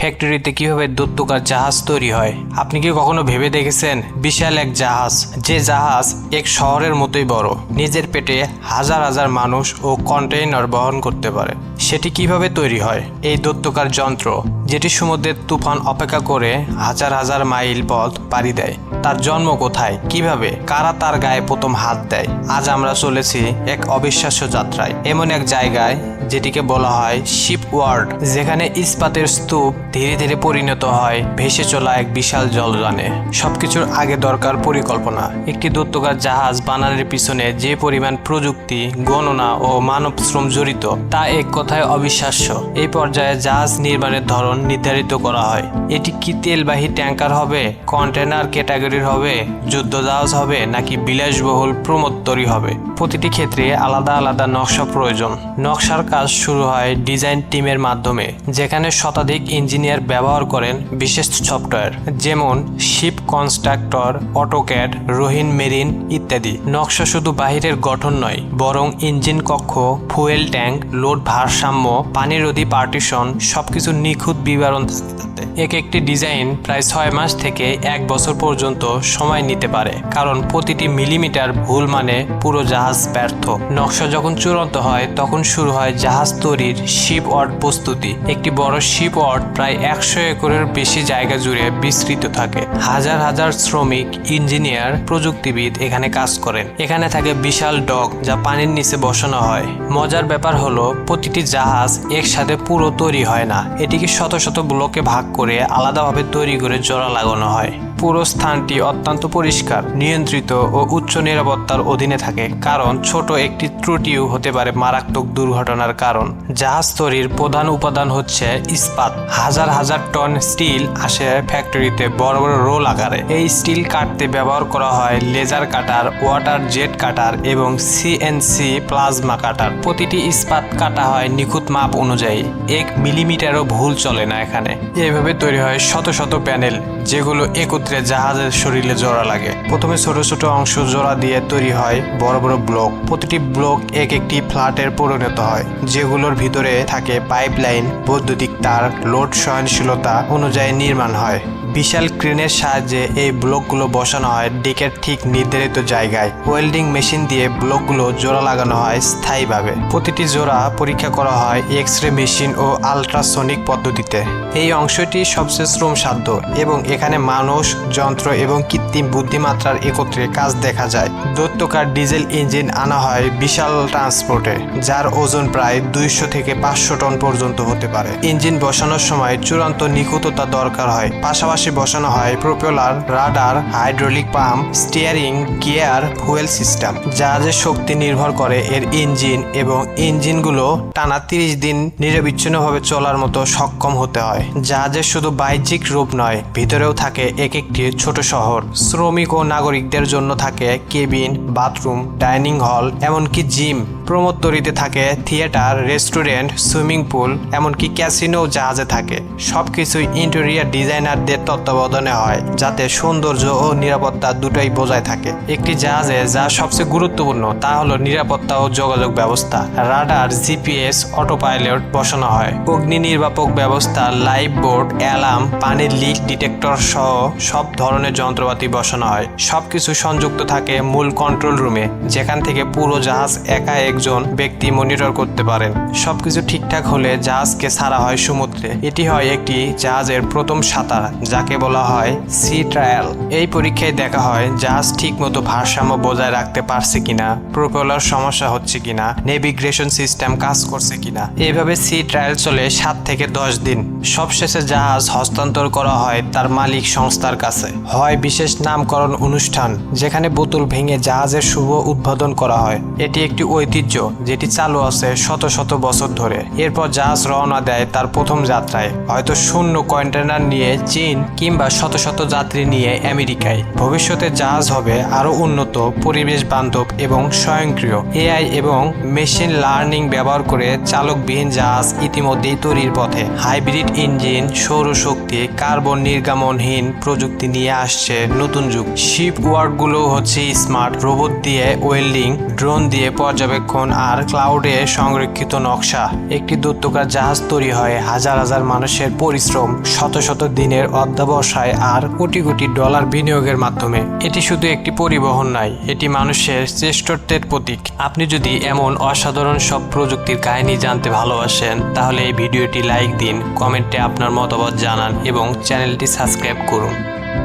ফ্যাক্টরিতে কীভাবে দত্তকার জাহাজ তৈরি হয়? আপনি কি কখনো ভেবে দেখেছেন? বিশাল এক জাহাজ। যে জাহাজ এক শহরের মতোই বড়। নিজের পেটে হাজার হাজার মানুষ ও কন্টেইনার বহন করতে পারে। সেটি কীভাবে তৈরি হয়? এই দত্তকার যন্ত্র, যেটি সমুদ্রের তুফান অপেক্ষা করে হাজার হাজার মাইল পথ পাড়ি দেয়, তার জন্ম কোথায়? কীভাবে? কারা তার গায়ে প্রথম হাত দেয়? আজ আমরা চলেছি এক অবিশ্বাস্য যাত্রায়। এমন এক জায়গায় যেটিকে বলা হয় শিপ ওয়ার্ড, যেখানে ইস্পাতের স্তূপ ধীরে ধীরে পরিণত হয়, ভেসে চলা এক বিশাল জলযানে। সবকিছুর আগে দরকার পরিকল্পনা। একটি দত্তকার জাহাজ বানানোর পিছনে যে পরিমাণ প্রযুক্তি, গণনা ও মানব শ্রম জড়িত, তা এক কথায় অবিশ্বাস্য। এই পর্যায়ে জাহাজ নির্মাণের ধরন নির্ধারিত করা হয়। এটি কি তেলবাহী ট্যাঙ্কার হবে কন্টেনার ক্যাটাগরির হবে, যুদ্ধ জাহাজ হবে, নাকি বিলাসবহুল প্রমোত্তরী হবে? প্রতিটি ক্ষেত্রে আলাদা আলাদা নকশা প্রয়োজন। নকশার কাজ শুরু হয় ডিজাইন টিমের মাধ্যমে, যেখানে শতাধিক ইঞ্জিনিয়ার ব্যবহার করেন বিশেষ সফটওয়্যার, যেমন ship constructor, AutoCAD, Rhino Marine ইত্যাদি। নকশা শুধু বাহিরের গঠন নয়, বরং ইঞ্জিন কক্ষ, ফুয়েল ট্যাঙ্ক, লোড ভারসাম্য পানিরোধী পার্টিশন, সবকিছু নিখুঁত বিবরণ থাকে তাতে এক একটি ডিজাইন প্রায় ছয় মাস থেকে এক বছর পর্যন্ত সময় নিতে পারে, কারণ প্রতিটি মিলিমিটার ভুল মানে পুরো জাহাজ ব্যর্থ। নকশা যখন চূড়ান্ত হয়, তখন শুরু হয় জাহাজ তৈরির শিপ ওয়ার্ড প্রস্তুতি। একটি বড় শিপ ওয়ার্ড প্রায় একশো একরের বেশি জায়গা জুড়ে বিস্তৃত থাকে। হাজার হাজার শ্রমিক, ইঞ্জিনিয়ার, প্রযুক্তিবিদ এখানে কাজ করেন। এখানে থাকে বিশাল ডক যা পানির নিচে বসানো হয়। মজার ব্যাপার হলো, প্রতিটি জাহাজ একসাথে পুরো তৈরি হয় না। এটিকে শত শত ব্লকে ভাগ করে আলাদাভাবে তৈরি করে জোড়া লাগানো হয়। পুরো স্থানটি অত্যন্ত পরিষ্কার, নিয়ন্ত্রিত ও উচ্চ নিরাপত্তার অধীনে থাকে, কারণ ছোট একটি ত্রুটিও হতে পারে মারাত্মক দুর্ঘটনার কারণ। জাহাজ তৈরির প্রধান উপাদান হচ্ছে ইস্পাত। হাজার হাজার টন স্টিল আসে ফ্যাক্টরিতে বড় বড় রোল আকারে। এই স্টিল কাটতে ব্যবহার করা হয় laser cutter, water jet cutter এবং সিএনসি প্লাজমা কাটার। প্রতিটি ইস্পাত কাটা হয় নিখুঁত মাপ অনুযায়ী। এক মিলিমিটারও ভুল চলে না এখানে। এইভাবে তৈরি হয় শত শত প্যানেল। যেগুলো একত্রে জাহাজের শরীরে জোড়া লাগে। প্রথমে ছোট ছোট অংশ জোড়া দিয়ে তৈরি হয় বড় বড় ব্লক। প্রতিটি ব্লক এক একটি ফ্ল্যাটের পরিণত হয়, যেগুলোর ভিতরে থাকে পাইপলাইন, বৈদ্যুতিক তার, লোড সহনশীলতা অনুযায়ী নির্মাণ হয়। বিশাল ক্রেনের সাহায্যে এই ব্লকগুলো বসানো হয় ডেকের ঠিক নির্ধারিত জায়গায়। ওয়েল্ডিং মেশিন দিয়ে ব্লকগুলো জোড়া লাগানো হয় স্থায়ীভাবে। প্রতিটি জোড়া পরীক্ষা করা হয় এক্স রে মেশিন ও আলট্রাসনিক পদ্ধতিতে। এই অংশটি সবচেয়ে শ্রমসাধ্য এবং এখানে মানুষ, যন্ত্র এবং কৃত্রিম বুদ্ধিমাত্রার একত্রে কাজ দেখা যায়। দৈত্যকার ডিজেল ইঞ্জিন আনা হয় বিশাল ট্রান্সপোর্টে, যার ওজন প্রায় দুইশো থেকে পাঁচশো টন পর্যন্ত হতে পারে। ইঞ্জিন বসানোর সময় চূড়ান্ত নিখুঁততা দরকার হয়। পাশাপাশি বসানো হয় propeller, rudder, hydraulic pump, steering, gear, fuel system জাহাজের শক্তি নির্ভর করে এর ইঞ্জিন এবং ইঞ্জিনগুলো টানা তিরিশ দিন নিরবিচ্ছিন্নভাবে চলার মতো সক্ষম হতে হয় জাহাজের শুধু বাহ্যিক রূপ নয়, ভিতরেও থাকে এক একটি ছোট শহর। শ্রমিক ও নাগরিকদের জন্য থাকে কেবিন, বাথরুম, ডাইনিং হল, এমনকি জিম। প্রমোত্তরিতে থাকে, থিয়েটার, রেস্টুরেন্ট, সুইমিং পুল, এমনকি ক্যাসিনো জাহাজে থাকে। সবকিছুই ইন্টেরিয়ার ডিজাইনারদের তত্ত্বাবধানে হয়, যাতে সৌন্দর্য ও নিরাপত্তা দুটোই বজায় থাকে। একটি জাহাজে যা সবচেয়ে গুরুত্বপূর্ণ, তা হলো নিরাপত্তা ও যোগাযোগ ব্যবস্থা। রাডার, জিপিএস অটো পাইলট বসানো হয়। অগ্নি নির্বাপক ব্যবস্থা, লাইফ বোর্ড, অ্যালার্ম, পানির লিক ডিটেক্টর সহ সব ধরনের যন্ত্রপাতি বসানো হয়। সবকিছু সংযুক্ত থাকে মূল কন্ট্রোল রুমে, যেখান থেকে পুরো জাহাজ একা একজন ব্যক্তি মনিটর করতে পারেন। সবকিছু ঠিকঠাক হলে জাহাজকে ছাড়া হয় সমুদ্রে। এটি হয় একটি জাহাজের প্রথম সাঁতার, যাকে বলা হয় সি ট্রায়াল। এই পরীক্ষায় দেখা হয় জাহাজ ঠিকমতো ভারসাম্য বজায় রাখতে পারছে কিনা, প্রোপেলার সমস্যা হচ্ছে কিনা, নেভিগেশন সিস্টেম কাজ করছে কিনা। এইভাবে সি ট্রায়াল চলে সাত থেকে দশ দিন। সবশেষে জাহাজ হস্তান্তর করা হয় তার মালিক সংস্থার কাছে। হয় বিশেষ নামকরণ অনুষ্ঠান, যেখানে বোতল ভেঙে জাহাজের শুভ উদ্বোধন করা হয়। এটি একটি ঐতিহ্য যেটি চালু আছে শত শত বছর ধরে। এরপর জাহাজ রওনা দেয় তার প্রথম যাত্রায়। হয়তো শূন্য কন্টেনার নিয়ে চীন কিংবা শত শত যাত্রী নিয়ে আমেরিকায়। ভবিষ্যতে জাহাজ হবে আরও উন্নত পরিবেশ বান্ধব এবং স্বয়ংক্রিয়। এআই এবং মেশিন লার্নিং ব্যবহার করে চালকবিহীন জাহাজ ইতিমধ্যেই তৈরির পথে। হাইব্রিড ইঞ্জিন, সৌরশক্তি, কার্বন নির্গমনহীন প্রযুক্তি নিয়ে আসছে নতুন যুগ। শিপ ওয়ার্কগুলো হচ্ছে স্মার্ট। রোবট দিয়ে ওয়েল্ডিং, ড্রোন দিয়ে পর্যবেক্ষণ পর্যবেক্ষণ আর ক্লাউডে সংরক্ষিত নকশা। একটি দূরত্বকার জাহাজ তৈরি হয়, হাজার হাজার মানুষের পরিশ্রম, শত শত দিনের অধ্যাবসায় আর কোটি কোটি ডলার বিনিয়োগের মাধ্যমে। এটি শুধু একটি পরিবহন নয়, এটি মানুষের শ্রেষ্ঠত্বের প্রতীক। আপনি যদি এমন অসাধারণ সব প্রযুক্তির কাহিনী জানতে ভালোবাসেন, তাহলে এই ভিডিওটি লাইক দিন, কমেন্টে আপনার মতামত জানান এবং চ্যানেলটি সাবস্ক্রাইব করুন।